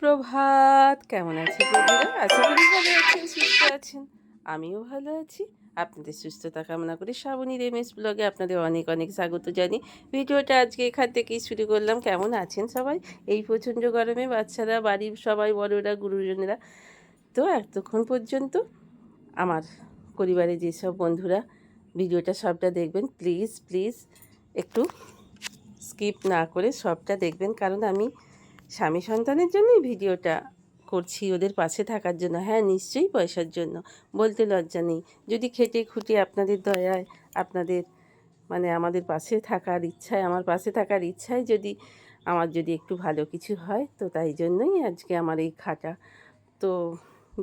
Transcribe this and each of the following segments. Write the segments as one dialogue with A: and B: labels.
A: সুপ্রভাত। কেমন আছেন বন্ধুরা? আশা করি ভালো আছেন, সুস্থ আছেন। আমিও ভালো আছি। আপনাদের সুস্থতা কামনা করি শ্রাবণীর এম এস ব্লগে আপনাদের অনেক অনেক স্বাগত জানি। ভিডিওটা আজকে এখান থেকেই শুরু করলাম। কেমন আছেন সবাই? এই প্রচণ্ড গরমে বাচ্চারা, বাড়ির সবাই, বড়রা, গুরুজনেরা তো এতক্ষণ পর্যন্ত আমার পরিবারে যেসব বন্ধুরা ভিডিওটা সবটা দেখবেন প্লিজ প্লিজ একটু স্কিপ না করে সবটা দেখবেন। কারণ আমি স্বামী সন্তানের জন্যই ভিডিওটা করছি, ওদের পাশে থাকার জন্য। হ্যাঁ নিশ্চয়ই পয়সার জন্য। বলতে লজ্জা নেই। যদি খেটে খুঁটে আপনাদের দয়ায়, আপনাদের মানে আমাদের পাশে থাকার ইচ্ছায়, আমার পাশে থাকার ইচ্ছায় যদি আমার যদি একটু ভালো কিছু হয়, তো তাই জন্যই আজকে আমার এই খাটা। তো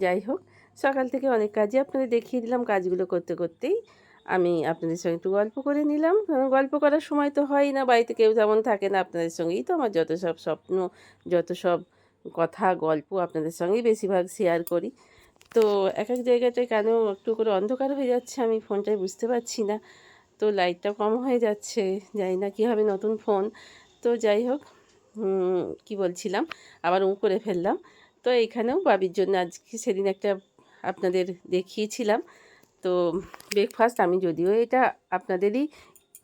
A: যাই হোক, সকাল থেকে অনেক কাজই আপনাদের দেখিয়ে দিলাম। কাজগুলো করতে করতেই আমি আপনাদের সঙ্গে একটু গল্প করে নিলাম। গল্প করার সময় তো হয় না, বাড়িতে কেউ তেমন থাকে না, আপনাদের সঙ্গেই তো আমার যত সব স্বপ্ন, যত সব কথা, গল্প আপনাদের সঙ্গেই বেশিরভাগ শেয়ার করি। তো এক এক জায়গাটায় কেন একটু করে অন্ধকার হয়ে যাচ্ছে আমি ফোনটায় বুঝতে পারছি না। তো লাইটটা কম হয়ে যাচ্ছে, জানি না কী হবে নতুন ফোন তো যাই হোক কি বলছিলাম? আবার উ করে ফেললাম। তো এখানেও বাবির জন্য আজকে সেদিন একটা আপনাদের দেখিয়েছিলাম। তো ব্রেকফাস্ট আমি যদিও এটা আপনাদেরই,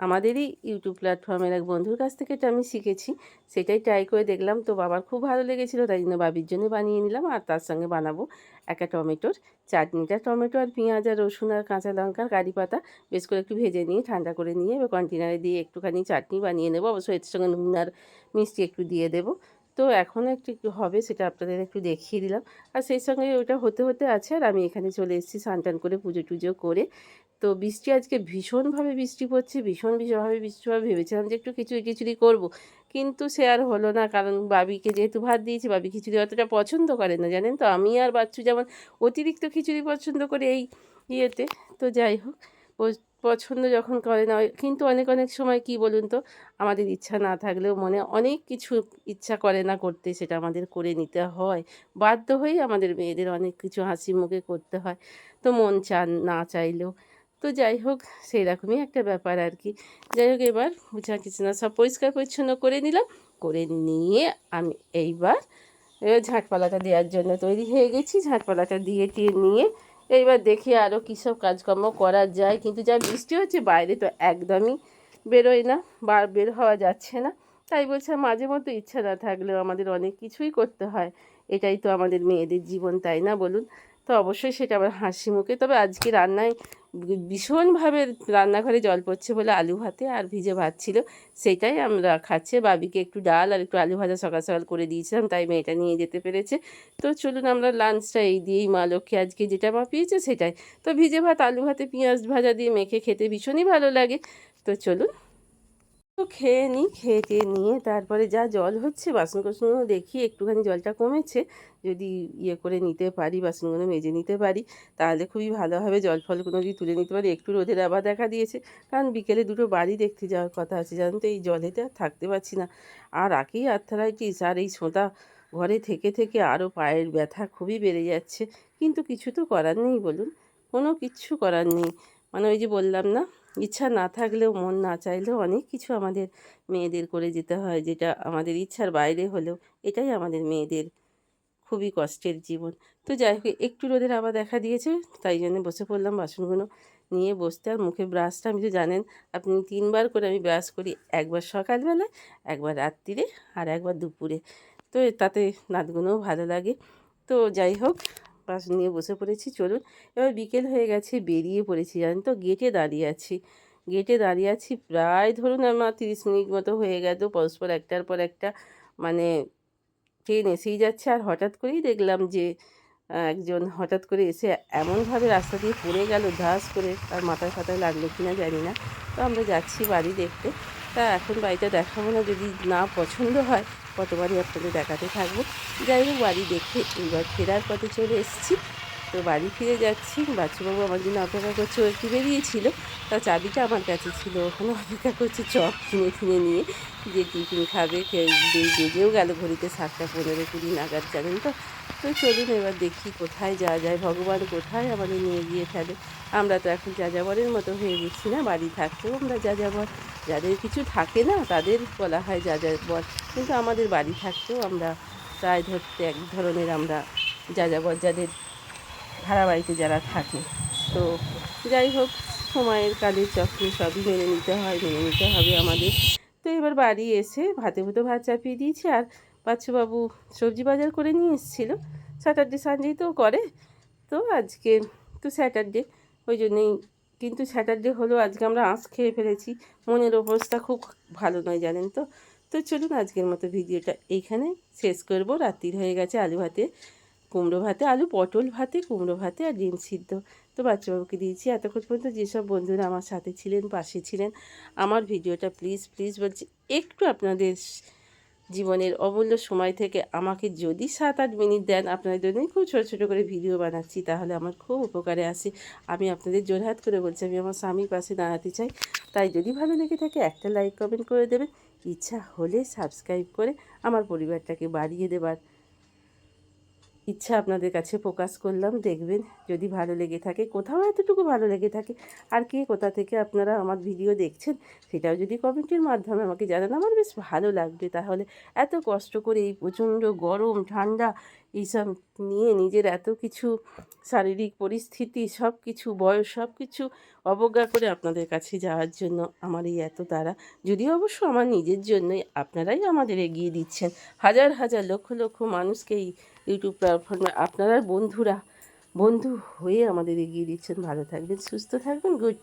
A: আমাদেরই ইউটিউব প্ল্যাটফর্মের এক বন্ধুর কাছ থেকে এটা আমি শিখেছি। সেটাই ট্রাই করে দেখলাম। তো বাবার খুব ভালো লেগেছিলো, তাই জন্য বাবির জন্য বানিয়ে নিলাম আর তার সঙ্গে বানাবো একটা টমেটোর চাটনিটা। টমেটো আর পেঁয়াজ আর রসুন আর কাঁচা লঙ্কা কারি পাতা বেশ করে একটু ভেজে নিয়ে, ঠান্ডা করে নিয়ে এবার কন্টেনারে দিয়ে একটুখানি চাটনি বানিয়ে নেব। অবশ্যই এর সঙ্গে নুন আর মিষ্টি একটু দিয়ে দেবো। তো এখনও একটু হবে সেটা আপনাদের একটু দেখিয়ে দিলাম। আর সেই সঙ্গে ওটা হতে হতে আছে আর আমি এখানে চলে এসেছি স্নান করে পুজো টুজো করে। তো বৃষ্টি আজকে ভীষণভাবে বৃষ্টি পড়ছে, ভীষণ ভীষণভাবে বৃষ্টি হবে। ভেবেছিলাম যে একটু খিচুড়ি খিচুড়ি করব, কিন্তু সে আর হলো না। কারণ বাবিকে যেহেতু ভাত দিয়েছি, বাবি খিচুড়ি অতটা পছন্দ করে না, জানেন তো? আমি আর বাচ্চু যেমন অতিরিক্ত খিচুড়ি পছন্দ করি এই ইয়েতে। তো যাই হোক পছন্দ যখন করে না কিন্তু অনেক অনেক সময় কি বলুন তো, আমাদের ইচ্ছা না থাকলেও মনে অনেক কিছু ইচ্ছা করে না করতে সেটা আমাদের করে নিতে হয়। বাধ্য হয়েই আমাদের মেয়েদের অনেক কিছু হাসি মুখে করতে হয়। তো মন চান না চাইলেও। তো যাই হোক সেই রকমই একটা ব্যাপার আর কি। যাই হোক, এবার বুঝা কিছু না, সব পরিষ্কার পরিচ্ছন্ন করে নিলাম। করে নিয়ে আমি এইবার এবার ঝাঁটপালাটা দেওয়ার জন্য তৈরি হয়ে গেছি। ঝাঁটপালাটা দিয়ে টিয়ে নিয়ে এইবার দেখি আরও কী সব কাজকর্ম করা যায়। কিন্তু যা বৃষ্টি হচ্ছে, বাইরে তো একদমই বেরোয় না, বা বের হওয়া যাচ্ছে না। তাই বলছে মাঝে মতো ইচ্ছা না থাকলেও আমাদের অনেক কিছুই করতে হয়। এটাই তো আমাদের মেয়েদের জীবন, তাই না বলুন? তো অবশ্যই সেটা আবার হাসি মুখে। তবে আজকে রান্নায় ভীষণভাবে রান্নাঘরে জল পড়ছে বলে আলু ভাতে আর ভিজে ভাত ছিল, সেটাই আমরা খাচ্ছে। বাবিকে একটু ডাল আর একটু আলু ভাজা সকাল সকাল করে দিয়েছিলাম, তাই মেয়েটা নিয়ে যেতে পেরেছে। তো চলুন আমরা লাঞ্চটা এই দিয়েই মা লক্ষ্মী আজকে যেটা মাপিয়েছে সেটাই। তো ভিজে ভাত, আলু ভাতে পেঁয়াজ ভাজা দিয়ে মেখে খেতে ভীষণই ভালো লাগে। তো চলুন তো খেয়ে নিই খেয়ে টেয়ে নিয়ে তারপরে যা জল হচ্ছে বাসন কোসনগুলো দেখি, একটুখানি জলটা কমেছে। যদি ইয়ে করে নিতে পারি, বাসনগুলো মেজে নিতে পারি, তাহলে খুবই ভালো হবে। জল ফলগুলো যদি তুলে নিতে পারি, একটু রোদের আবার দেখা দিয়েছে। কারণ বিকেলে দুটো বাড়ি দেখতে যাওয়ার কথা আছে জানেন তো এই জলেতে আর থাকতে পারছি না। আর আকেই আর্থারাইটিস, আর এই ছোঁতা ঘরে থেকে থেকে আরও পায়ের ব্যথা খুবই বেড়ে যাচ্ছে। কিন্তু কিছু তো করার নেই বলুন, কোনো কিচ্ছু করার নেই। মানে ওই যে বললাম না ইচ্ছা না থাকলেও মন না চাইলেও অনেক কিছু আমাদের মেয়েদের করে যেতে হয়, যেটা আমাদের ইচ্ছার বাইরে হলেও এটাই আমাদের মেয়েদের খুবই কষ্টের জীবন। তো যাই হোক, একটু রোদের আবার দেখা দিয়েছে, তাই জন্য বসে পড়লাম বাসনগুলো নিয়ে বসতে। আর মুখে ব্রাশটা আমি তো জানেন, আপনি তিনবার করে আমি ব্রাশ করি, একবার সকালবেলায় একবার রাত্রিরে আর একবার দুপুরে। তো তাতে নাতগুলোও ভালো লাগে। তো যাই হোক বাসন নিয়ে বসে পড়েছি, চলুন। এবার বিকেল হয়ে গেছে, বেরিয়ে পড়েছি, জানেন তো? গেটে দাঁড়িয়ে আছি। গেটে দাঁড়িয়ে আছি, প্রায় ধরুন আমার তিরিশ মিনিট মতো হয়ে গেল, পরস্পর একটার পর একটা মানে ট্রেন এসেই যাচ্ছে। আর হঠাৎ করেই দেখলাম যে একজন হঠাৎ করে এসে এমনভাবে রাস্তা দিয়ে পড়ে গেল, ধাস করে। তার মাথায় ফাতায় লাগল কি না জানি না। তো আমরা যাচ্ছি বাড়ি দেখতে। তা এখন বাড়িটা দেখাবো না, যদি না পছন্দ হয় কতবারই আপনাদের দেখাতে থাকব। যাই হোক, বাড়ি দেখে এবার ফেরার পথে চলে এসেছি। তো বাড়ি ফিরে যাচ্ছি। বাচ্চুবাবু আমার জন্য অপেক্ষা করছে, ও একটু বেরিয়েছিল। তা চাবিটা আমার কাছে ছিল। ওখানে অপেক্ষা করছে, চপ কিনে কিনে নিয়ে যে টিফিন খাবে বেজেও গেল ঘড়িতে সাতটা পনেরো কুড়ি নাগাদ জানেন তো। তো চলুন এবার দেখি কোথায় যাওয়া যায়। ভগবান কোথায় আমাদের নিয়ে গিয়ে ফেলে? আমরা তো এখন যাযাবরের মতো হয়ে গেছি না, বাড়ি থাকতেও আমরা যাযাবর। যাদের কিছু থাকে না, তাদের বলা হয় যাযাবর কিন্তু আমাদের বাড়ি থাকতেও আমরা প্রায় ধরতে এক ধরনের আমরা যাযাবর যাদের ধারাবাড়িতে যারা থাকে। তো যাই হোক, সময়ের কালের চক্রে সবই মেনে নিতে হয়, মেনে নিতে হবে আমাদের। তো এবার বাড়ি এসে ভাতে ভুতো ভাত চাপিয়ে দিয়েছি আর বাচ্চুবাবু সবজি বাজার করে নিয়ে এসেছিল। স্যাটারডে সানডেতেও করে। তো আজকে তো স্যাটারডে ওই জন্যেই কিন্তু স্যাটারডে হলো আজকে আমরা আঁশ খেয়ে ফেলেছি। মনের অবস্থা খুব ভালো নয়, জানেন তো? তো চলুন আজকের মতো ভিডিওটা এইখানে শেষ করব। রাত্রির হয়ে গেছে আলু ভাতে, কুমড়ো ভাতে, আলু পটল ভাতে, কুমড়ো ভাতে আর ডিম সিদ্ধ। তো বাচ্চাবাবুকে দিয়েছি এতক্ষণ পর্যন্ত যেসব বন্ধুরা আমার সাথে ছিলেন, পাশে ছিলেন, আমার ভিডিওটা প্লিজ প্লিজ বলছি, একটু আপনাদের জীবনের অমূল্য সময় থেকে আমাকে যদি সাত আট মিনিট দেন আপনাদের জন্যই খুব ছোটো ছোটো করে ভিডিও বানাচ্ছি, তাহলে আমার খুব উপকারে আসে। আমি আপনাদের জোরহাত করে বলছি, আমি আমার স্বামীর পাশে দাঁড়াতে চাই। তাই যদি ভালো লেগে থাকে, একটা লাইক কমেন্ট করে দেবেন। ইচ্ছা হলে সাবস্ক্রাইব করে আমার পরিবারটাকে বাড়িয়ে দেবার। ইচ্ছা আপনাদের কাছে প্রকাশ করলাম, দেখবেন যদি ভালো লেগে থাকে, কোথাও এতটুকু ভালো লেগে থাকে, আর কে কোথা থেকে আপনারা আমার ভিডিও দেখছেন, সেটাও যদি কমেন্টের মাধ্যমে আমাকে জানান, আমার বেশ ভালো লাগবে। তাহলে এত কষ্ট করে এই প্রচণ্ড গরম, ঠান্ডা এইসব নিয়ে নিজের এত কিছু শারীরিক পরিস্থিতি, সব কিছু, বয়স, সব কিছু অবজ্ঞা করে আপনাদের কাছে যাওয়ার জন্য আমার এই এত তারা যদিও অবশ্য আমার নিজের জন্যই আপনারাই আমাদের এগিয়ে দিচ্ছেন। হাজার হাজার, লক্ষ লক্ষ মানুষকে এই ইউটিউব প্ল্যাটফর্মে আপনারা বন্ধুরা, বন্ধু হয়ে আমাদের এগিয়ে দিচ্ছেন। ভালো থাকবেন, সুস্থ থাকবেন গুড